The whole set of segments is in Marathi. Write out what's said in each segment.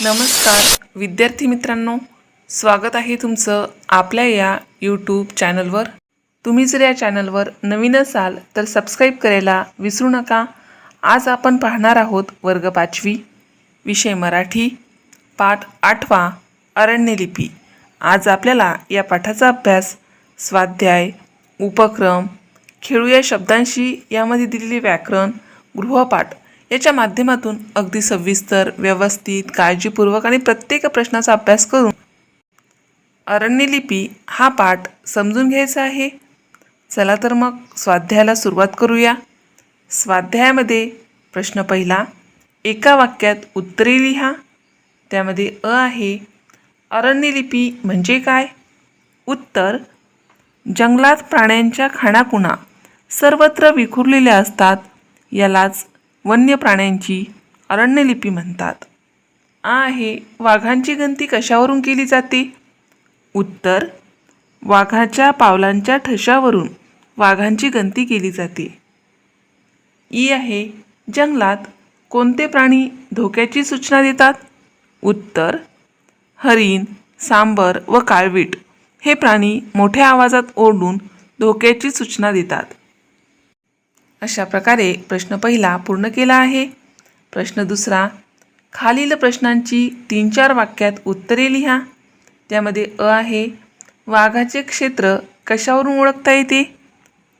नमस्कार. विद्यार्थी मित्रांनो स्वागत आहे तुमचं आपल्या या यूट्यूब चॅनलवर तुम्ही जर या चॅनलवर नवीन असाल तर सबस्क्राईब करायला विसरू नका. आज आपण पाहणार आहोत वर्ग पाचवी विषय मराठी पाठ आठवा अरण्यलिपी आज आपल्याला या पाठाचा अभ्यास स्वाध्याय उपक्रम खेळू या शब्दांशी यामध्ये दिलेली व्याकरण गृहपाठ याच्या माध्यमातून अगदी सविस्तर व्यवस्थित काळजीपूर्वक आणि प्रत्येक प्रश्नाचा अभ्यास करून अरण्यलिपी हा पाठ समजून घ्यायचा आहे. चला तर मग स्वाध्यायाला सुरुवात करूया. स्वाध्यायामध्ये प्रश्न पहिला एका वाक्यात उत्तरे लिहा. त्यामध्ये अ आहे अरण्यलिपी म्हणजे काय? उत्तर जंगलात प्राण्यांच्या खाणाकुणा सर्वत्र विखुरलेल्या असतात यालाच वन्य प्राण्यांची अरण्यलिपी म्हणतात. आ आहे वाघांची गणती कशावरून केली जाते? उत्तर वाघाच्या पावलांच्या ठशावरून वाघांची गणती केली जाते. ई आहे जंगलात कोणते प्राणी धोक्याची सूचना देतात? उत्तर हरिण सांबर व काळवीट हे प्राणी मोठ्या आवाजात ओरडून धोक्याची सूचना देतात. अशा प्रकारे प्रश्न पहिला पूर्ण केला आहे. प्रश्न दुसरा खालील प्रश्नांची तीन चार वाक्यात उत्तरे लिहा. त्यामध्ये अ आहे वाघाचे क्षेत्र कशावरून ओळखता येते?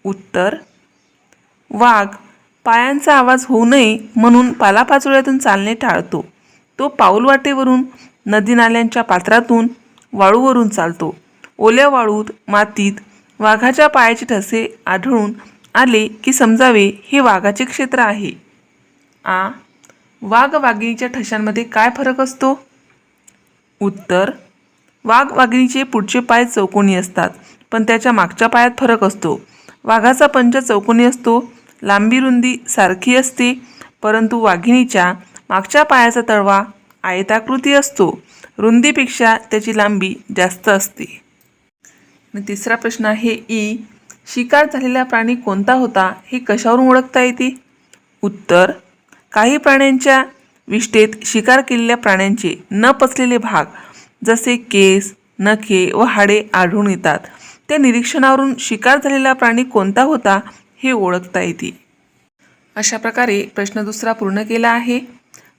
उत्तर वाघ पायांचा आवाज होऊ नये म्हणून पालापाचोळ्यातून चालणे टाळतो. तो पाऊलवाटेवरून नदी नाल्यांच्या पात्रातून वाळूवरून चालतो. ओल्या वाळूत मातीत वाघाच्या पायाचे ठसे आढळून आले की समजावे हे वाघाचे क्षेत्र आहे. आ? वाघ वाघिणीच्या ठशांमध्ये काय फरक असतो? उत्तर वाघ वाघिणीचे पुढचे पाय चौकोनी असतात पण त्याच्या मागच्या पायात फरक असतो. वाघाचा पंच चौकोनी असतो लांबी रुंदी सारखी असते परंतु वाघिणीच्या मागच्या पायाचा तळवा आयताकृती असतो रुंदीपेक्षा त्याची लांबी जास्त असते. तिसरा प्रश्न आहे ई. शिकार झालेला प्राणी कोणता होता हे कशावरून ओळखता येते? उत्तर काही प्राण्यांच्या विष्ठेत शिकार केलेल्या प्राण्यांचे न पचलेले भाग जसे केस नखे व हाडे आढळून येतात. त्या निरीक्षणावरून शिकार झालेला प्राणी कोणता होता हे ओळखता येते. अशा प्रकारे प्रश्न दुसरा पूर्ण केला आहे.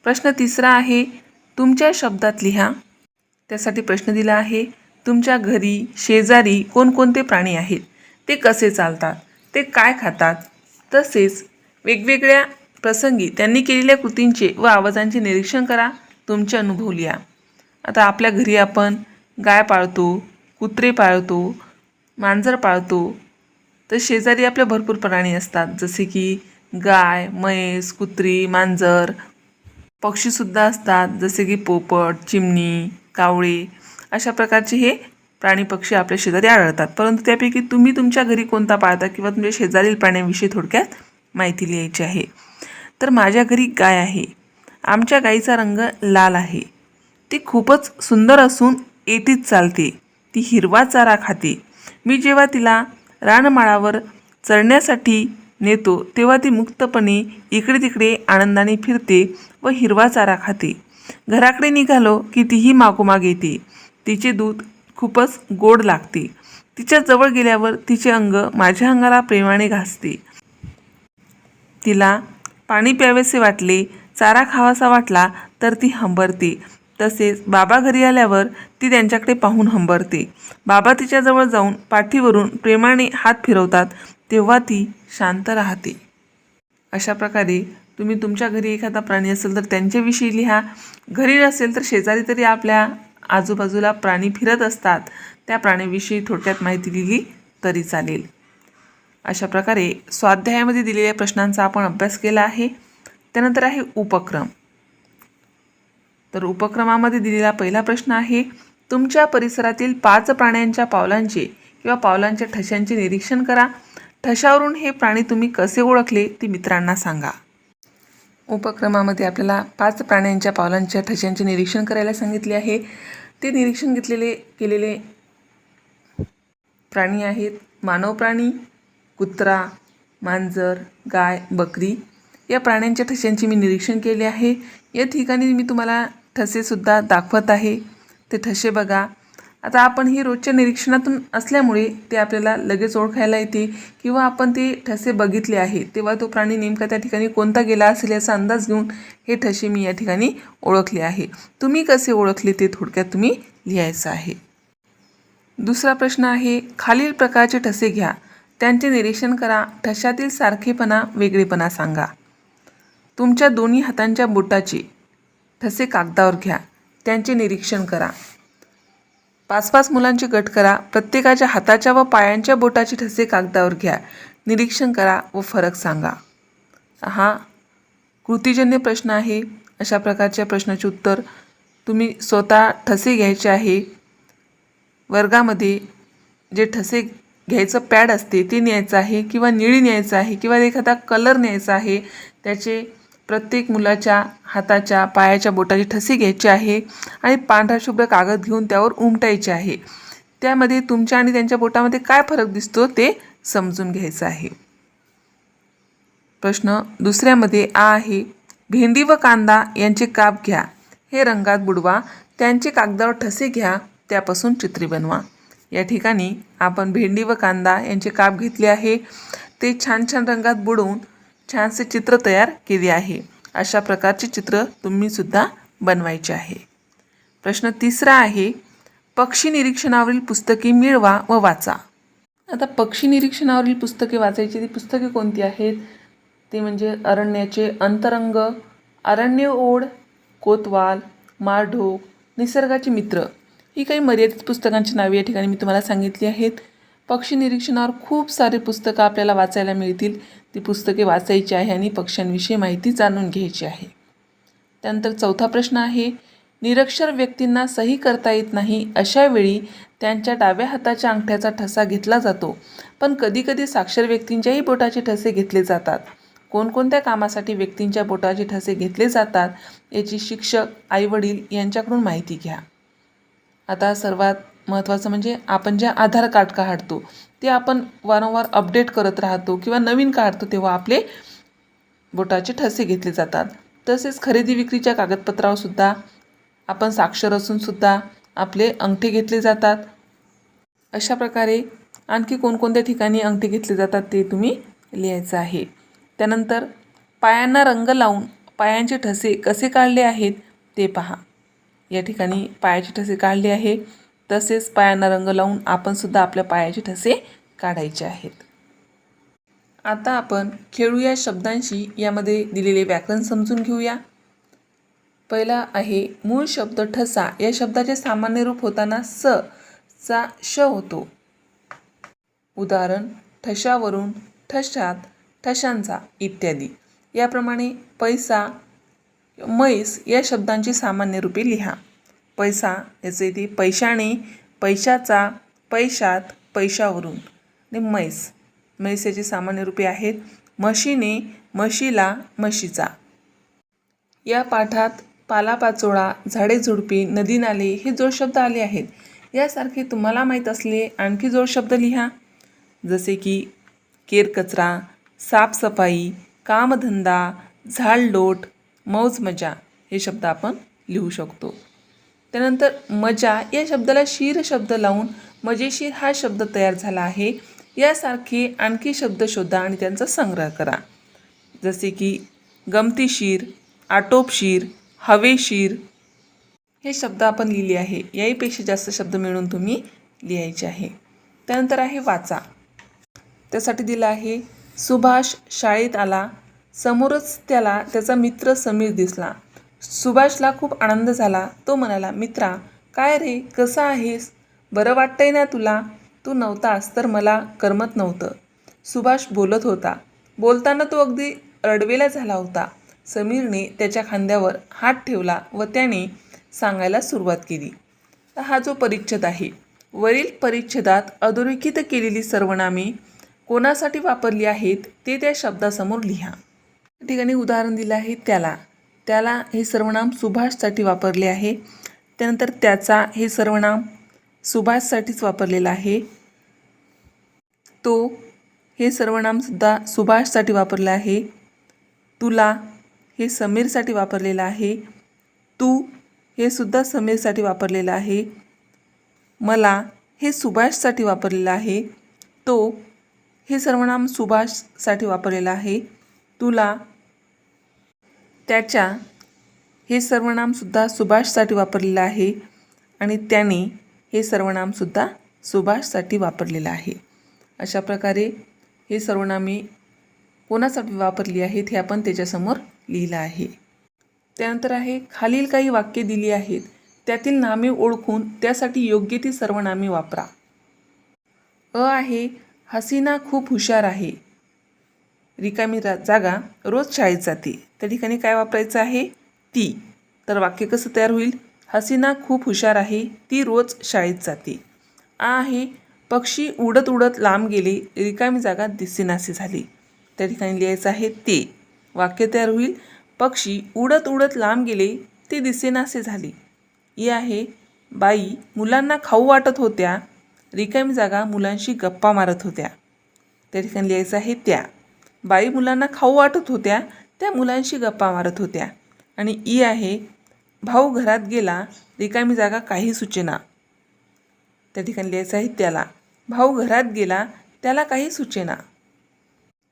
प्रश्न तिसरा आहे तुमच्या शब्दात लिहा. त्यासाठी प्रश्न दिला आहे तुमच्या घरी शेजारी कोणकोणते प्राणी आहेत? ते कसे चालतात ते काय खातात तसेच वेगवेगळ्या प्रसंगी त्यांनी केलेल्या कृतींचे व आवाजांचे निरीक्षण करा तुमचे अनुभव लिहा. आता आपल्या घरी आपण गाय पाळतो कुत्रे पाळतो मांजर पाळतो तर शेजारी आपल्या भरपूर प्राणी असतात जसे की गाय म्हैस कुत्री मांजर पक्षीसुद्धा असतात जसे की पोपट चिमणी कावळे अशा प्रकारचे हे प्राणी पक्षी आपल्या शेजारी आढळतात. परंतु त्यापैकी तुम्ही तुमच्या घरी कोणता पाळता किंवा तुमच्या शेजारील प्राण्यांविषयी थोडक्यात माहिती लिहायची आहे? तर माझ्या घरी गाय आहे. आमच्या गाईचा रंग लाल आहे. ती खूपच सुंदर असून एटीत चालते. ती हिरवा चारा खाते. मी जेव्हा तिला रानमाळावर चरण्यासाठी नेतो तेव्हा ती मुक्तपणे इकडे तिकडे आनंदाने फिरते व हिरवा चारा खाते. घराकडे निघालो की तीही मागोमाग येते. तिचे दूध खूपच गोड लागते. तिच्या जवळ गेल्यावर तिचे अंग माझ्या अंगाला प्रेमाने घासते. तिला पाणी प्यावेसे वाटले चारा खावासा वाटला तर ती हंबरते. तसेच बाबा घरी आल्यावर ती त्यांच्याकडे पाहून हंबरते. बाबा तिच्याजवळ जाऊन पाठीवरून प्रेमाने हात फिरवतात तेव्हा ती शांत राहते. अशा प्रकारे तुम्ही तुमच्या घरी एखादा प्राणी असेल तर त्यांच्याविषयी लिहा. घरी नसेल तर शेजारी तरी आपल्या आजूबाजूला प्राणी फिरत असतात त्या प्राण्याविषयी थोडक्यात माहिती दिली तरी चालेल. अशा प्रकारे स्वाध्यायामध्ये दिलेल्या प्रश्नांचा आपण अभ्यास केला आहे. त्यानंतर आहे उपक्रम. तर उपक्रमामध्ये दिलेला पहिला प्रश्न आहे तुमच्या परिसरातील पाच प्राण्यांच्या पावलांचे किंवा पावलांच्या ठशांचे निरीक्षण करा. ठशावरून हे प्राणी तुम्ही कसे ओळखले ते मित्रांना सांगा. उपक्रमामध्ये आपल्याला पाच प्राण्यांच्या पावलांच्या ठशांचे निरीक्षण करायला सांगितले आहे. ते निरीक्षण घेतलेले केलेले प्राणी आहेत. मानव प्राणी कुत्रा मांजर गाय बकरी या प्राण्यांच्या ठश्यांचे मी निरीक्षण केले आहे. या ठिकाणी मी तुम्हाला ठसेसुद्धा दाखवत आहे. ते ठसे बघा. आता आपण ही रोजच्या निरीक्षणातून असल्यामुळे ते आपल्याला लगेच ओळखायला येते किंवा आपण ते ठसे बघितले आहे तेव्हा तो प्राणी नेमका त्या ठिकाणी कोणता गेला असेल याचा अंदाज घेऊन हे ठसे मी या ठिकाणी ओळखले आहे. तुम्ही कसे ओळखले ते थोडक्यात तुम्ही लिहायचं आहे. दुसरा प्रश्न आहे खालील प्रकारचे ठसे घ्या. त्यांचे निरीक्षण करा. ठशातील सारखेपणा वेगळेपणा सांगा. तुमच्या दोन्ही हातांच्या बोटाचे ठसे कागदावर घ्या. त्यांचे निरीक्षण करा. पाच पाच मुलांची गट करा प्रत्येकाच्या हाताच्या व पायांच्या बोटाचे ठसे कागदावर घ्या. निरीक्षण करा व फरक सांगा. हा कृतीजन्य प्रश्न आहे. अशा प्रकारच्या प्रश्नाचे उत्तर तुम्ही स्वतः ठसे घ्यायचे आहे. वर्गामध्ये जे ठसे घ्यायचं पॅड असते ते न्यायचं आहे किंवा निळी न्यायचं आहे किंवा एखादा कलर न्यायचा आहे त्याचे प्रत्येक मुलाच्या हाताच्या पायाच्या बोटाची ठसे घ्यायचे आहे आणि पांढरा शुभ्र कागद घेऊन त्यावर उमटायचे आहे. त्यामध्ये तुमच्या आणि त्यांच्या बोटामध्ये काय फरक दिसतो ते समजून घ्यायचं आहे. प्रश्न दुसऱ्यामध्ये आ आहे भेंडी व कांदा यांचे काप घ्या. हे रंगात बुडवा. त्यांचे कागदावर ठसे घ्या. त्यापासून चित्रे बनवा. या ठिकाणी आपण भेंडी व कांदा यांचे काप घेतले आहे. ते छान छान रंगात बुडवून छानसे चित्र तयार केले आहे. अशा प्रकारचे चित्र तुम्हीसुद्धा बनवायचे आहे. प्रश्न तिसरा आहे पक्षी निरीक्षणावरील पुस्तके मिळवा व वाचा. आता पक्षी निरीक्षणावरील पुस्तके वाचायची ती पुस्तके कोणती आहेत? ते म्हणजे अरण्याचे अंतरंग अरण्य ओढ कोतवाल मारढोक निसर्गाचे मित्र. ही काही मर्यादित पुस्तकांची नावे या ठिकाणी मी तुम्हाला सांगितली आहेत. पक्षी निरीक्षणावर खूप सारे पुस्तकं आपल्याला वाचायला मिळतील. ती पुस्तके वाचायची आहे आणि पक्ष्यांविषयी माहिती जाणून घ्यायची आहे. त्यानंतर चौथा प्रश्न आहे निरक्षर व्यक्तींना सही करता येत नाही अशा वेळी त्यांच्या डाव्या हाताच्या अंगठ्याचा ठसा घेतला जातो. पण कधीकधी साक्षर व्यक्तींच्याही बोटाचे ठसे घेतले जातात. कोणकोणत्या कामासाठी व्यक्तींच्या बोटाचे ठसे घेतले जातात याची शिक्षक आईवडील यांच्याकडून माहिती घ्या. आता सर्वात महत्त्वाचं म्हणजे आपण जे आधार कार्ड काढतो ते आपण वारंवार अपडेट करत राहतो किंवा नवीन काढतो तेव्हा आपले बोटाचे ठसे घेतले जातात. तसेच खरेदी विक्रीच्या कागदपत्रावर सुद्धा आपण साक्षर असूनसुद्धा आपले अंगठे घेतले जातात. अशा प्रकारे आणखी कोणकोणत्या ठिकाणी अंगठे घेतले जातात ते तुम्ही लिहायचं आहे. त्यानंतर पायांना रंग लावून पायांचे ठसे कसे काढले आहेत ते पहा. या ठिकाणी पायाचे ठसे काढले आहे तसेच पायांना रंग लावून आपण सुद्धा आपल्या पायाचे ठसे काढायचे आहेत. आता आपण खेळू या शब्दांशी यामध्ये दिलेले व्याकरण समजून घेऊया. पहिला आहे मूळ शब्द ठसा. या शब्दाचे सामान्य रूप होताना स चा श होतो. उदाहरण ठशावरून ठशात ठशांचा इत्यादी. याप्रमाणे पैसा मैस या शब्दांची सामान्य रूपे लिहा. पैसा याचे इथे पैशाने पैशाचा पैशात पैशावरून. आणि मैस मैस याची सामान्य रूपे आहेत. म्हशीने म्हशीला म्हशीचा. या पाठात पालापाचोळा झाडे झुडपी नदी नाले हे जोडशब्द आले आहेत. यासारखे तुम्हाला माहीत असले आणखी जोडशब्द लिहा. जसे की केरकचरा साफसफाई कामधंदा झाडलोट मौज मजा हे शब्द आपण लिहू शकतो. त्यानंतर मजा या शब्दाला शीर शब्द लावून मजेशीर हा शब्द तयार झाला आहे. यासारखे आणखी शब्द शोधा आणि त्यांचा संग्रह करा. जसे की गमतीशीर आटोपशीर हवेशीर हे शब्द आपण लिहिले आहे. याहीपेक्षा जास्त शब्द मिळून तुम्ही लिहायचे आहे. त्यानंतर आहे वाचा. त्यासाठी दिलं आहे सुभाष शाळेत आला. समोरच त्याला त्याचा मित्र समीर दिसला. सुभाषला खूप आनंद झाला. तो म्हणाला मित्रा काय रे? कसं आहेस? बरं वाटतंय ना तुला? तू नव्हतास तर मला करमत नव्हतं. सुभाष बोलत होता. बोलताना तो अगदी रडवेला झाला होता. समीरने त्याच्या खांद्यावर हात ठेवला व त्याने सांगायला सुरुवात केली. हा जो परिच्छेद आहे. वरील परिच्छेदात अधोरेखित केलेली सर्वनामे कोणासाठी वापरली आहेत ते त्या शब्दासमोर लिहा. ठिकाणी उदाहरण दिलं आहे त्याला. त्याला हे सर्वनाम सुभाषसाठी वापरले आहे. त्यानंतर त्याचा हे सर्वनाम सुभाषसाठीच वापरलेलं आहे. तो हे सर्वनामसुद्धा सुभाषसाठी वापरलं आहे. तुला हे समीरसाठी वापरलेलं आहे. तू हे सुद्धा समीरसाठी वापरलेलं आहे. मला हे सुभाषसाठी वापरलेलं आहे. तो हे सर्वनाम सुभाषसाठी वापरलेलं आहे. तुला त्याच्या हे सर्वनामसुद्धा सुभाषसाठी वापरलेलं आहे आणि त्याने हे सर्वनामसुद्धा सुभाषसाठी वापरलेलं आहे. अशा प्रकारे हे सर्वनामे कोणासाठी वापरली आहेत हे आपण त्याच्यासमोर लिहिलं आहे. त्यानंतर आहे खालील काही वाक्ये दिली आहेत. त्यातील नामे ओळखून त्यासाठी योग्य ती सर्वनामे वापरा. अ आहे हसीना खूप हुशार आहे. रिकामी रा जागा रोज शाळेत जाते. त्या ठिकाणी काय वापरायचं आहे? ती. तर वाक्य कसं तयार होईल? हसीना खूप हुशार आहे ती रोज शाळेत जाते. आ आहे पक्षी उडत उडत लांब गेले रिकामी जागा दिसेनासे झाली. त्या ठिकाणी लिहायचं आहे ते. वाक्य तयार होईल पक्षी उडत उडत लांब गेले ते दिसेनासे झाले. ई आहे बाई मुलांना खाऊ वाटत होत्या. रिकामी जागा मुलांशी गप्पा मारत होत्या. त्या ठिकाणी लिहायचं आहे त्या. बाई मुलांना खाऊ वाटत होत्या त्या मुलांशी गप्पा मारत होत्या. आणि ई आहे भाऊ घरात गेला रिकामी जागा काही सूचना. त्या ठिकाणी लिहायचं आहे त्याला. भाऊ घरात गेला त्याला काही सूचना.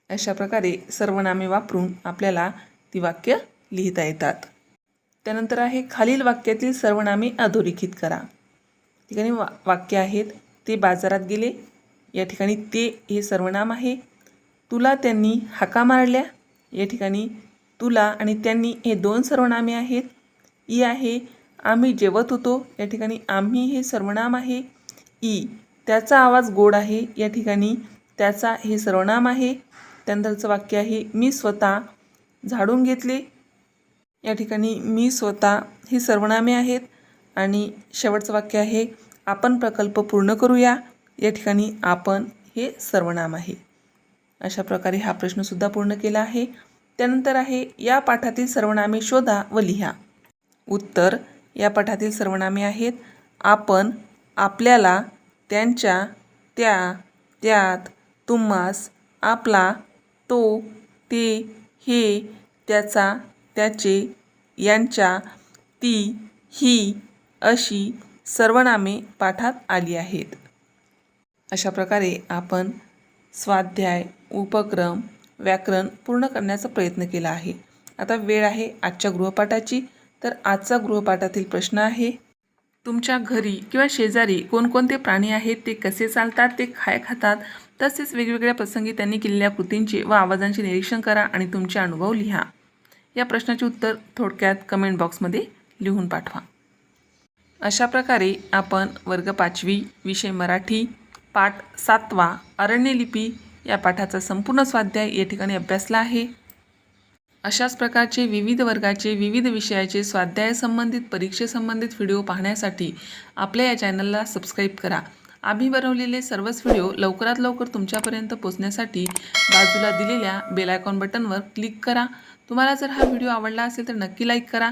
अशा प्रकारे सर्वनामे वापरून आपल्याला ती वाक्य लिहिता येतात. त्यानंतर आहे खालील वाक्यातील सर्वनामे अधोरेखित करा. ठिकाणी वा वाक्य आहेत ते बाजारात गेले. या ठिकाणी ते हे सर्वनाम आहे तुला त्यांनी हाका मारल्या? या ठिकाणी तुला आणि त्यांनी हे दोन सर्वनामे आहेत. ई आहे आम्ही जेवत होतो. या ठिकाणी आम्ही हे सर्वनाम आहे. ई त्याचा आवाज गोड आहे. या ठिकाणी त्याचा हे सर्वनाम आहे. त्यानंतरचं वाक्य आहे मी स्वतः झाडून घेतले. या ठिकाणी मी स्वतः ही सर्वनामे आहेत. आणि शेवटचं वाक्य आहे आपण प्रकल्प पूर्ण करूया. या ठिकाणी आपण हे सर्वनाम आहे. अशा प्रकारे हा प्रश्नसुद्धा पूर्ण केला आहे. त्यानंतर आहे या पाठातील सर्वनामे शोधा व लिहा. उत्तर या पाठातील सर्वनामे आहेत. आपण आपल्याला त्यांच्या त्या त्यात तुम्हास आपला तो ते हे त्याचा त्याचे यांच्या ती ही अशी सर्वनामे पाठात आली आहेत. अशा प्रकारे आपण स्वाध्याय उपक्रम व्याकरण पूर्ण करण्याचा प्रयत्न केला आहे. आता वेळ आहे आजच्या गृहपाठाची. तर आजचा गृहपाठातील प्रश्न आहे तुमच्या घरी किंवा शेजारी कोणकोणते प्राणी आहेत ते कसे चालतात ते काय खातात? तसेच वेगवेगळ्या प्रसंगी त्यांनी केलेल्या कृतींचे व आवाजांचे निरीक्षण करा आणि तुमचे अनुभव लिहा. या प्रश्नाचे उत्तर थोडक्यात कमेंट बॉक्समध्ये लिहून पाठवा. अशा प्रकारे आपण वर्ग पाचवी विषय मराठी पाठ सातवा अरण्यलिपी या पाठाचा संपूर्ण स्वाध्याय या ठिकाणी अभ्यासला आहे. अशाच प्रकारचे विविध वर्गाचे विविध विषयाचे स्वाध्यायासंबंधित परीक्षेसंबंधित व्हिडिओ पाहण्यासाठी आपल्या या चॅनलला सबस्क्राईब करा. आम्ही बनवलेले सर्वच व्हिडिओ लवकरात लवकर तुमच्यापर्यंत पोचण्यासाठी बाजूला दिलेल्या बेलायकॉन बटनवर क्लिक करा. तुम्हाला जर हा व्हिडिओ आवडला असेल तर नक्की लाईक करा.